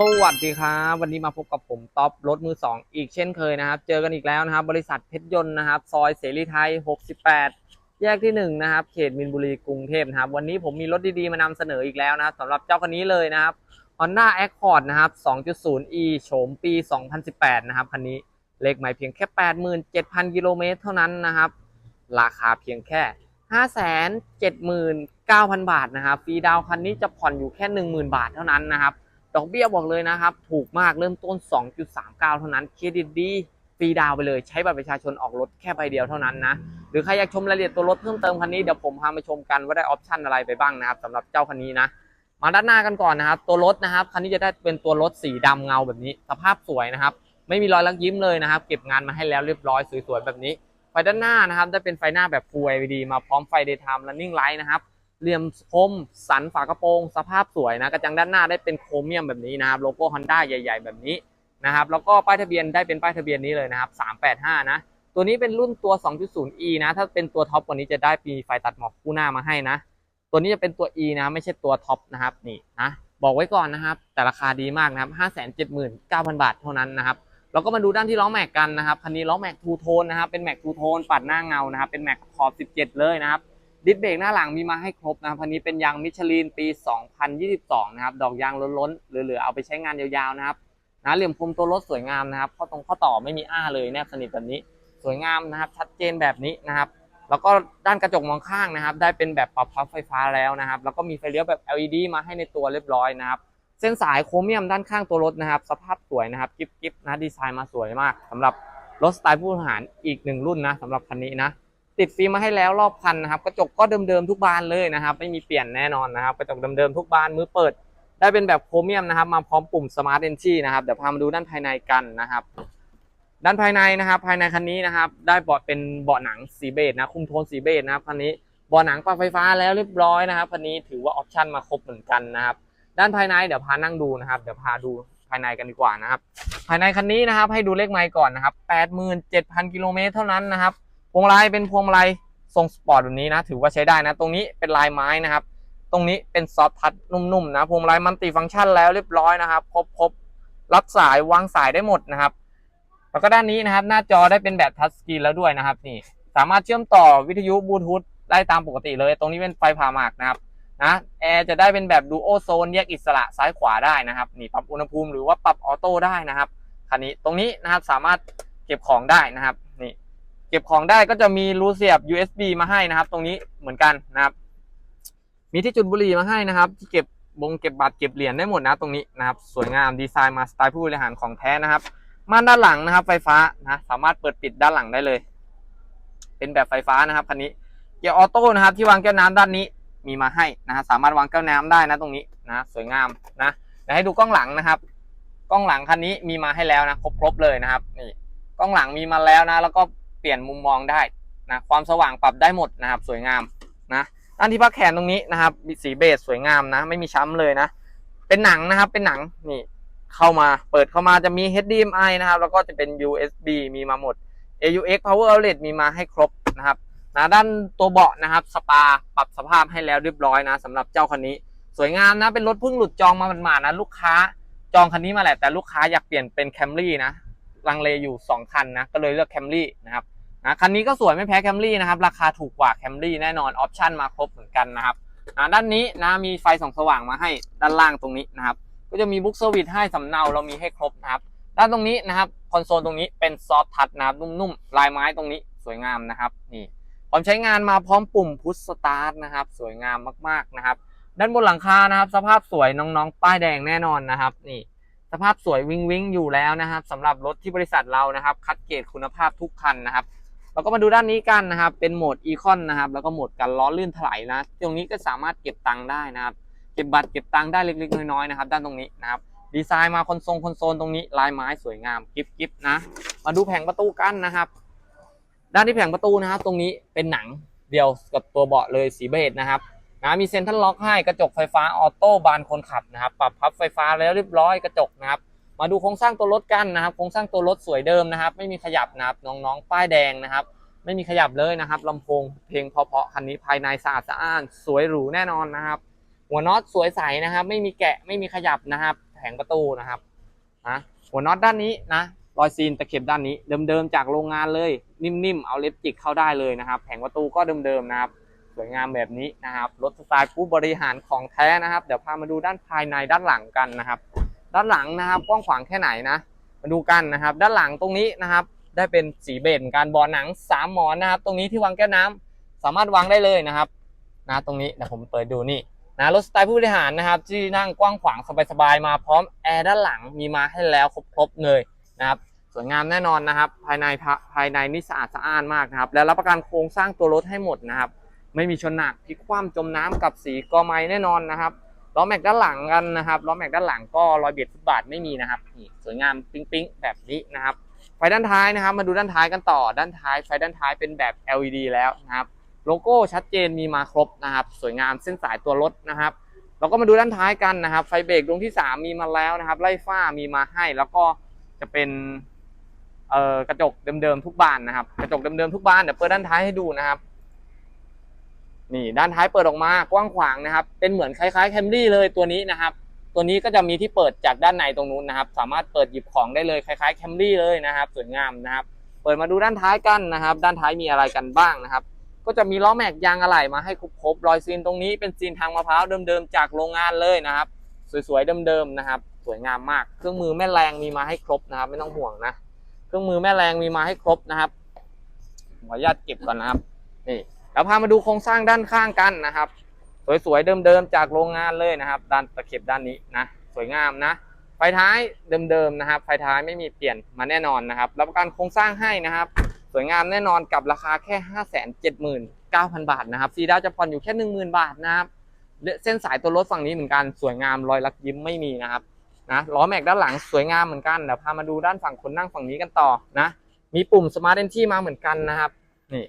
สวัสดีครับวันนี้มาพบกับผมท็อปรถมือ 2 อีกเช่นเคยนะครับ เจอกันอีกแล้วนะครับ บริษัทเพชรยนต์นะครับ ซอยเสรีไทย 68 แยกที่ 1 นะครับ เขตมินบุรีกรุงเทพนะครับ วันนี้ผมมีรถดีๆ มานำเสนออีกแล้วนะครับสำหรับเจ้าคันนี้เลยนะครับ Honda Accord นะครับ 2.0e โฉมปี 2018 นะครับคันนี้เลขใหม่เพียงแค่ 87,000 กิโลเมตรเท่านั้นนะครับ ราคาเพียงแค่ 579,000 บาทนะครับฟรีดาวคันนี้จะผ่อนอยู่แค่ 10,000 บาทเท่านั้นนะครับ ดอกเบี้ยบอกเลยนะครับ ถูกมากเริ่มต้น 2.39 เท่านั้นเครดิตดีฟรีดาวไปเลย ใช้บัตรประชาชนออกรถแค่ใบเดียวเท่านั้นนะ หรือใครอยากชมรายละเอียดตัวรถเพิ่มเติมคันนี้เดี๋ยวผมพามาชมกันว่าได้ออปชันอะไรไปบ้างนะครับสำหรับเจ้าคันนี้นะมาด้านหน้ากันก่อนนะครับ ตัวรถนะครับคันนี้จะได้เป็นตัวรถสีดำเงาแบบนี้ สภาพสวยนะครับ ไม่มีรอยลักยิ้มเลยนะครับ เก็บงานมาให้แล้วเรียบร้อยสวยๆแบบนี้ไฟด้านหน้านะครับได้เป็นไฟหน้าแบบ Full LED มาพร้อมไฟ Daytime Running Light นะครับ เหลี่ยมคมสันฝากระโปรง สภาพสวยนะกระจังด้านหน้าได้เป็นโครเมียมแบบนี้นะครับโลโก้ Honda ใหญ่ ๆ แบบนี้นะครับแล้วก็ป้ายทะเบียนได้เป็นป้ายทะเบียนนี้เลยนะครับ 385 นะตัวนี้เป็นรุ่นตัว 2.0e นะถ้าเป็นตัวท็อปกว่านี้จะได้มีไฟตัดหมอกคู่หน้ามาให้นะ ตัวนี้จะเป็นตัว e นะไม่ใช่ตัวท็อปนะครับนี่นะบอกไว้ก่อนนะครับ แต่ราคาดีมากนะครับ 579,000 บาทเท่านั้นนะครับเราก็มาดูด้านที่ล้อแม็กกันนะครับคันนี้ล้อแม็กทูโทนนะครับเป็นแม็กทูโทนปัดหน้าเงานะครับเป็นแม็กขอบ 17 เลยนะครับ ดิสเบรกหน้าหลังมีมาให้ครบนะครับคันนี้เป็นยางมิชลินปี 2022 นะครับ ดอกยางล้นๆเหลือๆเอาไปใช้งานยาวๆนะครับนะเหลี่ยมคมตัวรถสวยงามนะครับข้อตรงข้อต่อไม่มีอ้าเลยแนบสนิทแบบนี้ สวยงามนะครับ ชัดเจนแบบนี้นะครับ แล้วก็ด้านกระจกมองข้างนะครับ ได้เป็นแบบปรับพับไฟฟ้าแล้วนะครับ แล้วก็มีไฟเลี้ยวแบบ LED มาให้ในตัวเรียบร้อยนะครับ เส้นสายโครเมียมด้านข้างตัวรถนะครับ สภาพสวยนะครับกิ๊บกิ๊บนะดีไซน์มาสวยมากสำหรับรถสไตล์ผู้บริหารอีกหนึ่งรุ่นนะสำหรับคันนี้นะ ติดฟิล์มมาให้แล้วรอบคันนะครับกระจกก็เดิมๆทุกบานเลยนะครับ ไม่มีเปลี่ยนแน่นอนนะครับกระจกเดิมๆทุกบานมือเปิด ได้เป็นแบบโครเมียมนะครับ มาพร้อมปุ่ม Smart Entry นะครับเดี๋ยวพามาดูด้านภายในกันนะครับ ด้านภายในนะครับ ภายในคันนี้นะครับ ได้เบาะเป็นเบาะหนังสีเบจนะ คุมโทนสีเบจนะครับคันนี้เบาะหนังปรับไฟฟ้าแล้วเรียบร้อยนะครับคันนี้ถือว่าออปชั่นมาครบเหมือนกันนะครับ ด้านภายในเดี๋ยวพานั่งดูนะครับ เดี๋ยวพาดูภายในกันดีกว่านะครับ ภายในคันนี้นะครับ ให้ดูเลขไมล์ก่อนนะครับ 87,000 กิโลเมตรเท่านั้นนะครับ วงมาลัยเป็นพวงมาลัยทรงสปอร์ตแบบนี้นะ ถือว่าใช้ได้นะ ตรงนี้เป็นลายไม้นะครับ ตรงนี้เป็นซอฟทัชนุ่มๆนะ พวงมาลัยมัลติฟังก์ชันแล้วเรียบร้อยนะครับ ครบครบรับสายวางสายได้หมดนะครับ แล้วก็ด้านนี้นะครับ หน้าจอได้เป็นแบบทัชสกรีนแล้วด้วยนะครับ นี่ สามารถเชื่อมต่อวิทยุบลูทูธได้ตามปกติเลย ตรงนี้เป็นไฟผ่าหมากนะครับนะแอร์จะได้เป็นแบบดูโอโซนแยกอิสระซ้ายขวาได้นะครับนี่ปรับอุณหภูมิหรือว่าปรับออโต้ได้นะครับคันนี้ตรงนี้นะครับสามารถเก็บของได้นะครับ ก็บของได้ก็จะมีรูเสียบ USB มาให้นะครับ ตรงนี้เหมือนกันนะครับ มีที่จุดบุหรี่มาให้นะครับ ที่เก็บบงเก็บบัตรเก็บเหรียญได้หมดนะตรงนี้นะครับสวยงามดีไซน์มาสไตล์ผู้บริหารของแท้นะครับม่านด้านหลังนะครับ ไฟฟ้านะสามารถเปิดปิดด้านหลังได้เลย เป็นแบบไฟฟ้านะครับคันนี้เกียร์ออโต้นะครับ ที่วางแก้วน้ำด้านนี้มีมาให้นะฮะสามารถวางแก้วน้ำได้นะตรงนี้นะสวยงามนะเดี๋ยวให้ดูกล้องหลังนะครับ กล้องหลังคันนี้มีมาให้แล้วนะครบๆเลยนะครับนี่กล้องหลังมีมาแล้วนะ แล้วก็ ลี่ยนมุมมองได้นะความสว่างปรับได้หมดนะครับสวยงามนะด้านที่พักแขนตรงนี้นะครับมีสีเบจสวยงามนะ ไม่มีช้ำเลยนะ เป็นหนังนะครับเป็นหนังนี่เข้ามาเปิดเข้ามาจะมี HDMI นะครับ แล้วก็จะเป็น USB มีมาหมด AUX Power Outlet มีมาให้ครบนะครับนะด้านตัวเบาะนะครับสปาปรับสภาพให้แล้วเรียบร้อยนะสำหรับเจ้าคันนี้ สวยงามนะเป็นรถเพิ่งหลุดจองมาหมาดๆนะลูกค้าจองคันนี้มาแหละแต่ลูกค้าอยากเปลี่ยนเป็นแคมรี่นะลังเลอยู่ 2 คันนะก็เลยเลือกแคมรี่นะครับ นะคันนี้ก็สวยไม่แพ้แคมรี่นะครับ ราคาถูกกว่าแคมรี่แน่นอนออปชั่นมาครบเหมือนกันนะครับนะด้านนี้นะมีไฟส่องสว่างมาให้ด้านล่างตรงนี้นะครับ ก็จะมีบุ๊กเซอร์วิสให้สำเนาเรามีให้ครบนะครับ ด้านตรงนี้นะครับคอนโซลตรงนี้เป็นซอฟทัชนะครับนุ่มๆลายไม้ตรงนี้สวยงามนะครับนี่พร้อมใช้งานมาพร้อมปุ่มพุชสตาร์ทนะครับ สวยงามมากๆนะครับด้านบนหลังคานะครับ สภาพสวยน้องๆ ป้ายแดงแน่นอนนะครับ นี่ สภาพสวยวิงวิงอยู่แล้วนะครับสำหรับรถที่บริษัทเรานะครับ คัดเกรดคุณภาพทุกคันนะครับ เราก็มาดูด้านนี้กันนะครับ เป็นโหมดอีคอนนะครับ แล้วก็โหมดกันล้อลื่นถลายนะ ตรงนี้ก็สามารถเก็บตังค์ได้นะครับ เก็บบัตรเก็บตังค์ได้เล็กๆน้อยๆนะครับ ด้านตรงนี้นะครับ ดีไซน์มาคอนโซลคอนโซลตรงนี้ลายไม้สวยงามกิฟกิฟนะ มาดูแผงประตูกันนะครับ ด้านที่แผงประตูนะครับ ตรงนี้เป็นหนังเดียวกับตัวเบาะเลยสีเบจนะครับนะมีเซ็นทรัลล็อกให้กระจกไฟฟ้าออโต้บานคนขับนะครับ ปรับพับไฟฟ้าแล้วเรียบร้อยกระจกนะครับ มาดูโครงสร้างตัวรถกันนะครับ โครงสร้างตัวรถสวยเดิมนะครับ ไม่มีขยับนะครับน้องๆ ป้ายแดงนะครับ ไม่มีขยับเลยนะครับลำโพงเพลงเพราะๆคันนี้ภายในสะอาดสะอ้าน สวยหรูแน่นอนนะครับ หัวน็อตสวยใสนะครับ ไม่มีแกะไม่มีขยับนะครับแถงประตูนะครับนะหัวน็อตด้านนี้นะรอยซีนตะเข็บด้านนี้เดิมๆจากโรงงานเลย นิ่มๆ เอาเล็บจิกเข้าได้เลยนะครับ แผงประตูก็เดิมๆนะครับ สวยงามแบบนี้นะครับรถสไตล์ผู้บริหารของแท้นะครับ เดี๋ยวพามาดูด้านภายในด้านหลังกันนะครับ ด้านหลังนะครับ กว้างขวางแค่ไหนนะ มาดูกันนะครับ ด้านหลังตรงนี้นะครับ ได้เป็นสีเบจการบอหนังสามหมอนนะครับ ตรงนี้ที่วางแก้วน้ำสามารถวางได้เลยนะครับนะตรงนี้เดี๋ยวผมเปิดดูนี่นะรถสไตล์ผู้บริหารนะครับ ที่นั่งกว้างขวางสบายๆมาพร้อมแอร์ด้านหลังมีมาให้แล้วครบๆเลยนะครับสวยงามแน่นอนนะครับ ภายในภายในนี่สะอาดสะอ้านมากนะครับ และรับประกันโครงสร้างตัวรถให้หมดนะครับ ไม่มีชนหนักพลิกคว่ำจมน้ำกับสีกอไม้แน่นอนนะครับ ล้อแม็กด้านหลังกันนะครับล้อแม็กด้านหลังก็รอยเบียดฟุตบาทไม่มีนะครับนี่สวยงามปิ๊งปิ๊งแบบนี้นะครับ ไฟด้านท้ายนะครับ มาดูด้านท้ายกันต่อด้านท้ายไฟด้านท้ายเป็นแบบ LED แล้วนะครับโลโก้ชัดเจนมีมาครบนะครับ สวยงามเส้นสายตัวรถนะครับเราก็มาดูด้านท้ายกันนะครับ ไฟเบรกดวงที่ 3 มีมาแล้วนะครับ ไล่ฟ้ามีมาให้แล้วก็จะเป็นเอ่อกระจกเดิมๆทุกบานนะครับ กระจกเดิมๆทุกบานเดี๋ยวเปิดด้านท้ายให้ดูนะครับ นี่ด้านท้ายเปิดออกมากว้างขวางนะครับ เป็นเหมือนคล้ายๆแคมรี่เลยตัวนี้นะครับ ตัวนี้ก็จะมีที่เปิดจากด้านในตรงนู้นนะครับ สามารถเปิดหยิบของได้เลยคล้ายๆแคมรี่เลยนะครับ สวยงามนะครับ เปิดมาดูด้านท้ายกันนะครับ ด้านท้ายมีอะไรกันบ้างนะครับ ก็จะมีล้อแม็กยางอะไหล่มาให้ครบๆรอยซีนตรงนี้เป็นซีนทางมะพร้าวเดิมๆจากโรงงานเลยนะครับ สวยๆเดิมๆนะครับ สวยงามมาก เครื่องมือแม่แรงมีมาให้ครบนะครับ ไม่ต้องห่วงนะ เครื่องมือแม่แรงมีมาให้ครบนะครับขออนุญาตเก็บก่อนนะครับนี่ แล้วพามาดูโครงสร้างด้านข้างกันนะครับ สวยๆเดิมๆจากโรงงานเลยนะครับ ด้านตะเข็บด้านนี้นะ สวยงามนะ ไฟท้ายเดิมๆนะครับ ไฟท้ายไม่มีเปลี่ยนมาแน่นอนนะครับ รับประกันโครงสร้างให้นะครับ สวยงามแน่นอนกับราคาแค่5 7 9 0 0 0 บาทนะครับซีดาวจะผ่อนอยู่แค่ 10,000 บาทนะครับเส้นสายตัวรถฝั่งนี้เหมือนกันสวยงามรอยลักยิ้มไม่มีนะครับนะล้อแม็กด้านหลังสวยงามเหมือนกันเดี๋ยวพามาดูด้านฝั่งคนนั่งฝั่งนี้กันต่อนะ มีปุ่ม Smart Entry มาเหมือนกันนะครับ นี่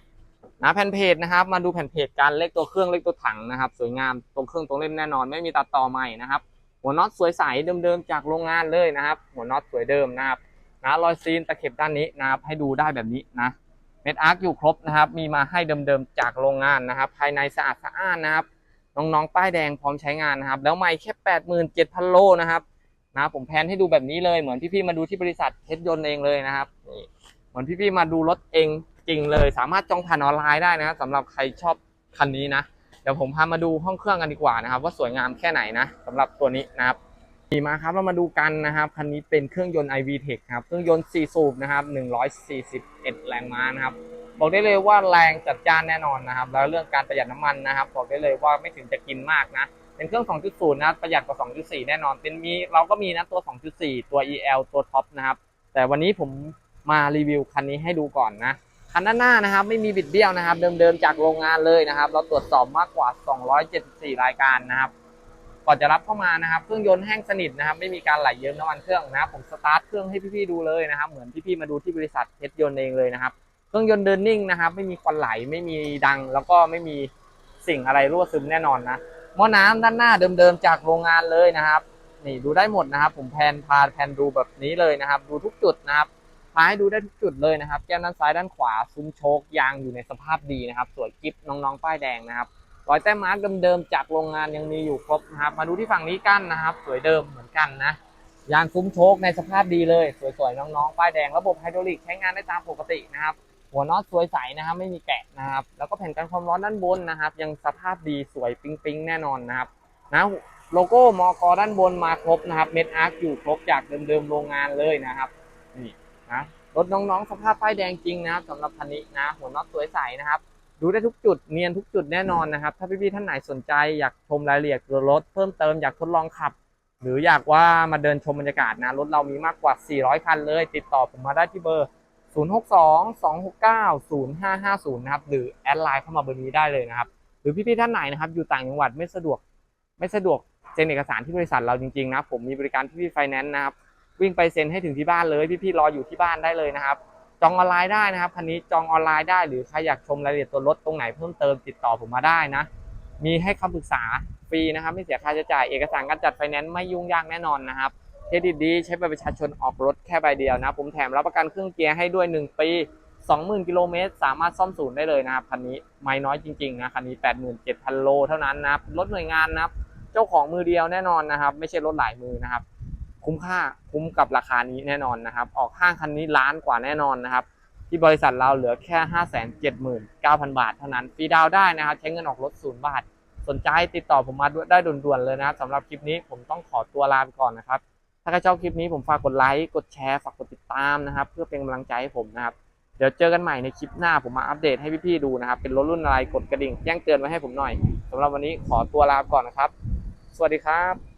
นะแผ่นเพจนะครับ มาดูแผ่นเพจการเลขตัวเครื่องเลขตัวถังนะครับ สวยงามตรงเครื่องตรงเล่มแน่นอน ไม่มีตัดต่อใหม่นะครับ หัวน็อตสวยใสเดิมๆจากโรงงานเลยนะครับ หัวน็อตสวยเดิมนะครับนะรอยซีนตะเข็บด้านนี้นะครับ ให้ดูได้แบบนี้นะเม็ดอาร์คอยู่ครบนะครับ มีมาให้เดิมๆจากโรงงานนะครับ ภายในสะอาดสะอ้านนะครับน้องๆป้ายแดงพร้อมใช้งานนะครับ แล้วไม่แค่87,000โลนะครับนะผมแพนให้ดูแบบนี้เลยเหมือนพี่ๆมาดูที่บริษัทเทสยนต์เองเลยนะครับนี่เหมือนพี่ๆมาดูรถเอง จริงเลย สามารถจองผ่านออนไลน์ได้นะสำหรับใครชอบคันนี้นะ เดี๋ยวผมพามาดูห้องเครื่องกันดีกว่านะครับ ว่าสวยงามแค่ไหนนะสำหรับตัวนี้นะครับดีมาครับเรามาดูกันนะครับคันนี้เป็นเครื่องยนต์ iV Tech ครับเครื่องยนต์ 4 สูบนะครับ141 แรงม้านะครับบอกได้เลยว่าแรงจัดจ้านแน่นอนนะครับ แล้วเรื่องการประหยัดน้ำมันนะครับ บอกได้เลยว่าไม่ถึงจะกินมากนะ เป็นเครื่อง 2.0 นะประหยัดกว่า 2.4 แน่นอน เป็นมีเราก็มีนะตัว 2.4 ตัว EL ตัวท็อปนะครับ แต่วันนี้ผมมารีวิวคันนี้ให้ดูก่อนนะ คันด้านหน้านะครับไม่มีบิดเบี้ยวนะครับ เดิมๆจากโรงงานเลยนะครับ เราตรวจสอบมากกว่า 274 รายการนะครับก่อนจะรับเข้ามานะครับ เครื่องยนต์แห้งสนิทนะครับ ไม่มีการไหลเยิ้มน้ำมันเครื่องนะครับผมสตาร์ทเครื่องให้พี่ๆดูเลยนะครับ เหมือนพี่ๆมาดูที่บริษัทเทสยนต์เองเลยนะครับ เครื่องยนต์เดินนิ่งนะครับ ไม่มีควันไหลไม่มีดัง แล้วก็ไม่มีสิ่งอะไรรั่วซึมแน่นอนนะหม้อน้ำด้านหน้าเดิมๆจากโรงงานเลยนะครับ นี่ดูได้หมดนะครับ ผมแพนพาแพนดูแบบนี้เลยนะครับ ดูทุกจุดนะครับ พาให้ดูได้ทุกจุดเลยนะครับ แก้มด้านซ้ายด้านขวาซุ้มโชคยางอยู่ในสภาพดีนะครับ สวยกิ๊บน้องๆ ป้ายแดงนะครับ รอยแต้มมาร์กเดิมๆ จากโรงงานยังมีอยู่ครบนะครับ มาดูที่ฝั่งนี้กันนะครับ สวยเดิมเหมือนกันนะ ยางซุ้มโชคในสภาพดีเลย สวยๆ น้องๆ ป้ายแดง ระบบไฮดรอลิกใช้งานได้ตามปกตินะครับ หัวน็อตสวยใสนะครับ ไม่มีแกะนะครับ แล้วก็แผ่นกันความร้อนด้านบนนะครับ ยังสภาพดีสวยปิ๊งๆ แน่นอนนะครับ นะโลโก้มอกด้านบนมาครบนะครับ เม็ดอาร์คอยู่ครบจากเดิมๆ โรงงานเลยนะครับ นี่ นะรถน้องๆ สภาพป้ายแดงจริงนะครับสำหรับคันนี้นะ หัวน็อตสวยใสนะครับ ดูได้ทุกจุดเนียนทุกจุดแน่นอนนะครับ ถ้าพี่ๆท่านไหนสนใจอยากชมรายละเอียดตัวรถเพิ่มเติมอยากทดลองขับ หรืออยากว่ามาเดินชมบรรยากาศนะรถเรามีมากกว่า 400 คันเลย ติดต่อผมมาได้ที่เบอร์ 062-269-0550 นะครับหรือแอดไลน์เข้ามาเบอร์นี้ได้เลยนะครับหรือพี่ๆท่านไหนนะครับอยู่ต่างจังหวัดไม่สะดวกไม่สะดวกเซ็นเอกสารที่บริษัทเราจริงๆนะผมมีบริการพี่ๆไฟแนนซ์นะครับ วิ่งไปเซ็นให้ถึงที่บ้านเลยพี่ๆรออยู่ที่บ้านได้เลยนะครับจองออนไลน์ได้นะครับคันนี้จองออนไลน์ได้หรือใครอยากชมรายละเอียดตัวรถตรงไหนเพิ่มเติมติดต่อผมมาได้นะ มีให้คำปรึกษาฟรีนะครับไม่เสียค่าใช้จ่ายเอกสารการจัดไฟแนนซ์ไม่ยุ่งยากแน่นอนนะครับเครดิตดีใช้บัตรประชาชนออกรถแค่ใบเดียวนะ ผมแถมรับประกันเครื่องเกียร์ให้ด้วย 1 ปี 20,000 กิโลเมตร สามารถซ่อมศูนย์ได้เลยนะครับ คันนี้ไม่น้อยจริงๆนะคันนี้ 87,000 โลเท่านั้นนะครับรถหน่วยงานนะครับ เจ้าของมือเดียวแน่นอนนะครับ ไม่ใช่รถหลายมือนะครับ คุ้มค่าคุ้มกับราคานี้แน่นอนนะครับ ออกห้างคันนี้ล้านกว่าแน่นอนนะครับ ที่บริษัทเราเหลือแค่ 5 7 9 0 0 0 บาทเท่านั้นฟรีดาวได้นะครับ ใช้เงินออกรถศูนย์บาท สนใจติดต่อผมมาได้ด่วนๆเลยนะครับสำหรับคลิปนี้ผมต้องขอตัวลาไปก่อนนะครับ ถ้าใครชอบคลิปนี้ผมฝากกดไลค์กดแชร์ฝากกดติดตามนะครับ เพื่อเป็นกำลังใจให้ผมนะครับเดี๋ยวเจอกันใหม่ในคลิปหน้าผมมาอัปเดตให้พี่ๆดูนะครับ เป็นรถรุ่นอะไรกดกระดิ่งแจ้งเตือนไว้ให้ผมหน่อยสำหรับวันนี้ขอตัวลาไปก่อนนะครับ สวัสดีครับ